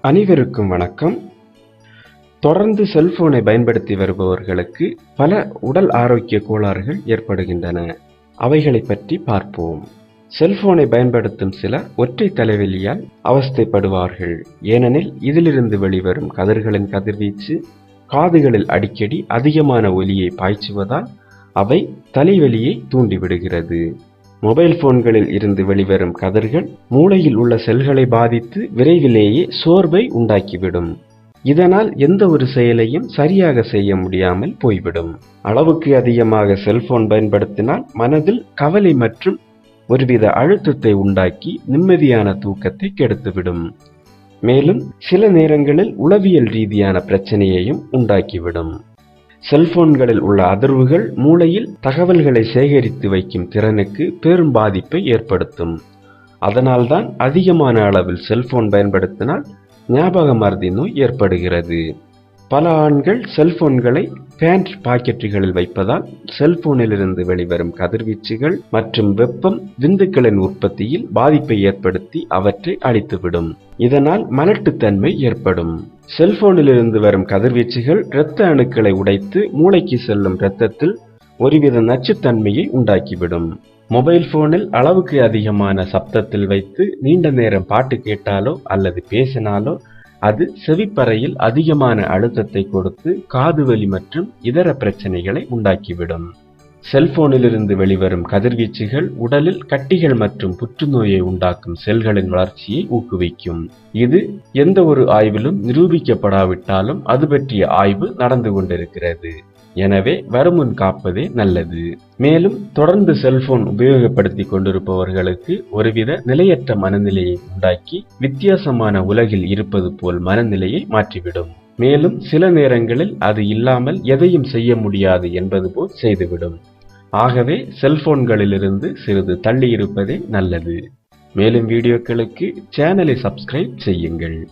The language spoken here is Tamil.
அனைவருக்கும் வணக்கம். தொடர்ந்து செல்போனை பயன்படுத்தி வருபவர்களுக்கு பல உடல் ஆரோக்கிய கோளாறுகள் ஏற்படுகின்றன. அவைகளை பற்றி பார்ப்போம். செல்போனை பயன்படுத்தும் சில ஒற்றை தலைவலியால் அவஸ்தைப்படுவார்கள். ஏனெனில் இதிலிருந்து வெளிவரும் கதிர்களின் கதிர்வீச்சு காதுகளில் அடிக்கடி அதிகமான ஒலியை பாய்ச்சுவதால் அவை தலைவலியை தூண்டிவிடுகிறது. மொபைல் போன்களில் இருந்து வெளிவரும் கதிர்கள் மூளையில் உள்ள செல்களை பாதித்து விரைவிலேயே சோர்வை உண்டாக்கிவிடும். இதனால் எந்த ஒரு செயலையும் சரியாக செய்ய முடியாமல் போய்விடும். அளவுக்கு அதிகமாக செல்போன் பயன்படுத்தினால் மனதில் கவலை மற்றும் ஒருவித அழுத்தத்தை உண்டாக்கி நிம்மதியான தூக்கத்தை கெடுத்துவிடும். மேலும் சில நேரங்களில் உளவியல் ரீதியான பிரச்சனையையும் உண்டாக்கிவிடும். செல்போன்களில் உள்ள அதிர்வுகள் மூளையில் தகவல்களை சேகரித்து வைக்கும் திறனுக்கு பெரும் பாதிப்பை ஏற்படுத்தும். அதனால்தான் அதிகமான அளவில் செல்போன் பயன்படுத்தினால் ஞாபக மருதி நோய் ஏற்படுகிறது. பல ஆண்கள் செல்போன்களை பேண்ட் பாக்கெட்டுகளில் வைப்பதால் செல்போனிலிருந்து வெளிவரும் கதிர்வீச்சுகள் மற்றும் வெப்பம் விந்துக்களின் உற்பத்தியில் பாதிப்பை ஏற்படுத்தி அவற்றை அழித்துவிடும். இதனால் மலட்டுத்தன்மை ஏற்படும். செல்போனிலிருந்து வரும் கதிர்வீச்சுகள் இரத்த அணுக்களை உடைத்து மூளைக்கு செல்லும் இரத்தத்தில் ஒருவித நச்சுத்தன்மையை உண்டாக்கிவிடும். மொபைல் போனில் அளவுக்கு அதிகமான சப்தத்தில் வைத்து நீண்ட நேரம் பாட்டு கேட்டாலோ அல்லது பேசினாலோ அது செவிப்பறையில் அதிகமான அழுத்தத்தை கொடுத்து காதுவலி மற்றும் இதர பிரச்சனைகளை உண்டாக்கிவிடும். செல்போனிலிருந்து வெளிவரும் கதிர்வீச்சுகள் உடலில் கட்டிகள் மற்றும் புற்றுநோயை உண்டாக்கும் செல்களின் வளர்ச்சியை ஊக்குவிக்கும். இது எந்த ஒரு ஆய்விலும் நிரூபிக்கப்படாவிட்டாலும் அது பற்றிய ஆய்வு நடந்து கொண்டிருக்கிறது. எனவே வருமுன் காப்பதே நல்லது. மேலும் தொடர்ந்து செல்போன் உபயோகப்படுத்தி கொண்டிருப்பவர்களுக்கு ஒருவித நிலையற்ற மனநிலையை உண்டாக்கி வித்தியாசமான உலகில் இருப்பது போல் மனநிலையை மாற்றிவிடும். மேலும் சில நேரங்களில் அது இல்லாமல் எதையும் செய்ய முடியாது என்பது போல் செய்துவிடும். ஆகவே செல்போன்களிலிருந்து சிறிது தள்ளி இருப்பதே நல்லது. மேலும் வீடியோக்களுக்கு சேனலை சப்ஸ்கிரைப் செய்யுங்கள்.